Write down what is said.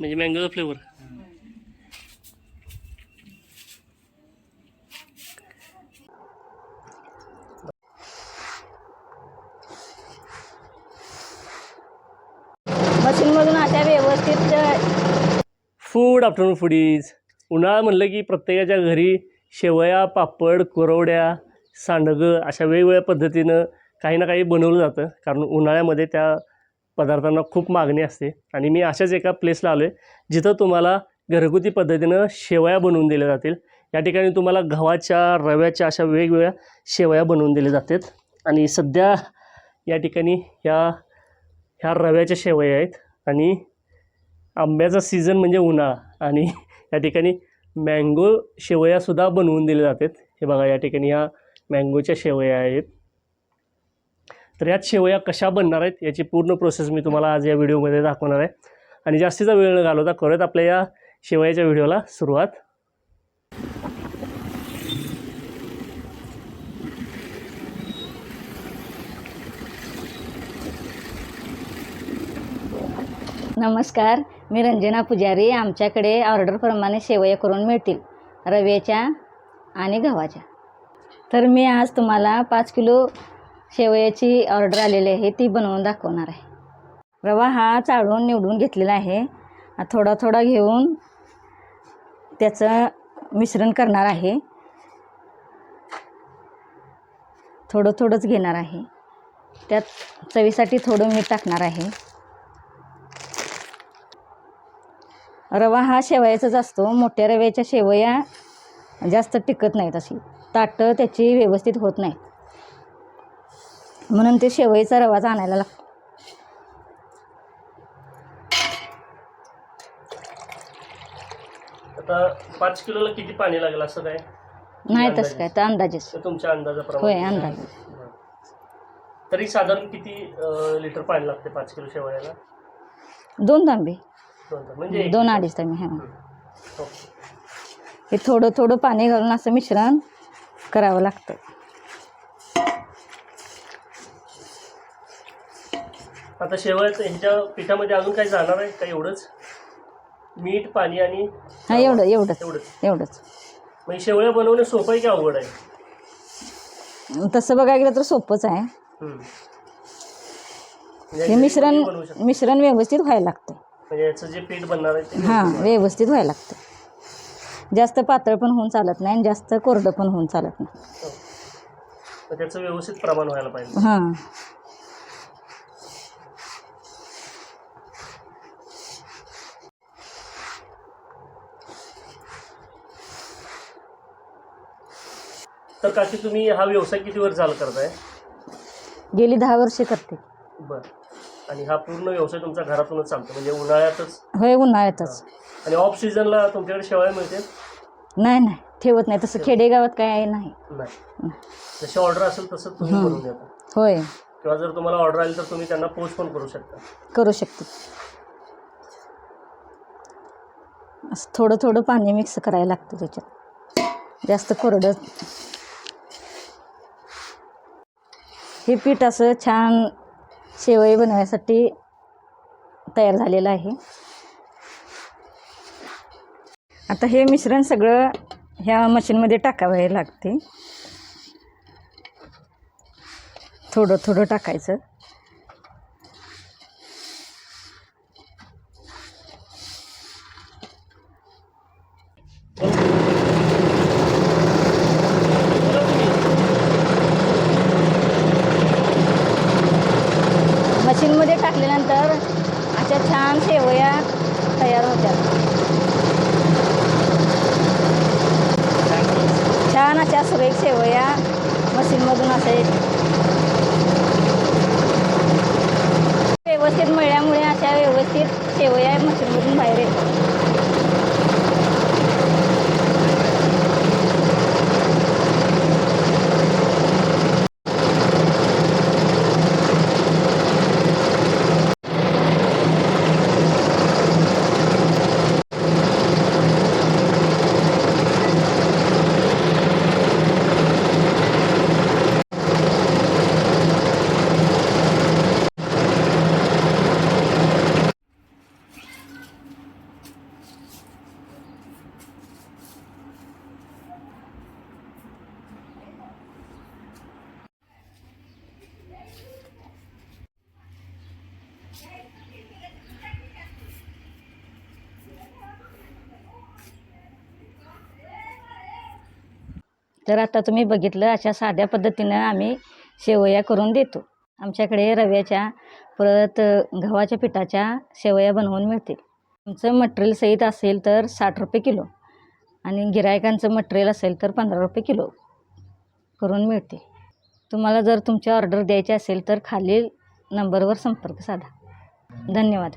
म्हणजे मँगोचा फ्लेवर मशीनमधून अशा व्यवस्थित फूड आफ्टरनून फुडीज उन्हाळा म्हणलं की प्रत्येकाच्या घरी शेवया पापड कुरवड्या सांडगं अशा वेगवेगळ्या पद्धतीनं काही ना काही बनवलं जातं. कारण उन्हाळ्यामध्ये त्या पदार्थांना खूप मागणी असते. आणि मी अशाच एका प्लेसला आलो आहे जिथं तुम्हाला घरगुती पद्धतीनं शेवया बनवून दिल्या जातील. या ठिकाणी तुम्हाला गव्हाच्या रव्याच्या अशा वेगवेगळ्या शेवया बनवून दिल्या जातात. आणि सध्या या ठिकाणी ह्या ह्या रव्याच्या शेवया आहेत. आणि आंब्याचा सीझन म्हणजे उन्हाळा. आणि या ठिकाणी मँगो शेवयासुद्धा बनवून दिल्या जातात. हे बघा या ठिकाणी ह्या मँगोच्या शेवया आहेत. तर यात शेवया कशा बनणार आहेत याची पूर्ण प्रोसेस मी तुम्हाला आज या व्हिडिओमध्ये दाखवणार आहे. आणि जास्तीचा वेळ न घालवता करत आपल्या या शेवयाच्या व्हिडिओला सुरुवात. नमस्कार मी रंजना पुजारी. आमच्याकडे ऑर्डरप्रमाणे शेवया करून मिळतील रव्याच्या आणि गव्हाच्या. तर मी आज तुम्हाला पाच किलो शेवयाची ऑर्डर आलेली आहे ती बनवून दाखवणार आहे. रवा हा चाळून निवडून घेतलेला आहे. थोडा थोडा घेऊन त्याचं मिश्रण करणार आहे. थोडं थोडंच घेणार आहे. त्यात चवीसाठी थोडं मीठ टाकणार आहे. रवा हा शेवयाचाच असतो. मोठ्या रव्याच्या शेवया जास्त टिकत नाहीत अशी. ताटं त्याची व्यवस्थित होत नाहीत. म्हणून ते शेवयाचा रवाच आणायला लागतो आता पाच किलोला किती पाणी लागेल असं काय? नाही तसं काय तर अंदाजेच. तर तुमच्या अंदाजाप्रमाणे. होय अंदाजे. तरी साधारण किती अं, लिटर पाणी लागते पाच किलो शेवयाला? दोन तांबे. दोन तास. म्हणजे एक दोन. अडीच तांबे हां. ओके. हे थोडं थोडं पाणी घालून असं मिश्रण करावं लागतं. आता शेवयाचं ह्याच्या पिठामध्ये अजून काही जाणार आहे का एवढंच? मीठ पाणी आणि हां एवढं एवढंच एवढंच. एवढंच. म्हणजे शेवया बनवणे सोपं आहे की अवघड आहे? तसं बघायला गेलं तर सोपंच आहे. हम्म. म्हणजे हे घरी मिश्रण कोणी बनवू शकतं. मिश्रण व्यवस्थित व्हायला लागतं म्हणजे याचं जे पीठ बनणार आहे ते हां व्यवस्थित व्हायला लागतं जास्त पातळ पण होऊन चालत नाही आणि जास्त कोरडं पण होऊन चालत नाही. हो. तर त्याचं व्यवस्थित प्रमाण व्हायला पाहिजे. हां. तर काकी तुम्ही हा व्यवसाय किती वर्ष चालू करताय? गेली दहा वर्षे करते. बरं. आणि हा पूर्ण व्यवसाय तुमचा घरातूनच चालतो म्हणजे उन्हाळ्यातच? होय उन्हाळ्यातच. आणि ऑफ सीझनला तुमच्याकडे शेवया मिळते? नाही नाही. ठेवत नाही. तसं खेडेगावात काय नाही. नाही. जशी ऑर्डर असेल तसं तुम्ही. बनवून देता. होय. किंवा जर तुम्हाला ऑर्डर आली तर तुम्ही त्यांना पोस्ट पण करू शकता. करू शकते. असं थोडं थोडं पाणी मिक्स करायला लागतं त्याच्यात. जास्त कोरडं हे पीठ असं छान शेवई बनवण्यासाठी तयार झालेलं आहे. आता हे मिश्रण सगळं ह्या मशीनमध्ये टाकावे लागते. थोडं थोडं टाकायचं मशीनमध्ये टाकल्यानंतर अशा छान शेवया तयार होत्यात छान अशा सुरेख शेवया मशीनमधून असे व्यवस्थित मळल्यामुळे अशा व्यवस्थित शेवया मशीनमधून बाहेर येतात. तर आता तुम्ही बघितलं अशा साध्या पद्धतीनं आम्ही शेवया करून देतो. आमच्याकडे रव्याच्या परत गव्हाच्या पिठाच्या शेवया बनवून मिळतील. तुमचं मटेरियल सहित असेल तर साठ रुपये किलो आणि गिरायकांचं मटेरियल असेल तर पंधरा रुपये किलो करून मिळते तुम्हाला जर तुमची ऑर्डर द्यायची असेल तर खालील नंबरवर संपर्क साधा. धन्यवाद.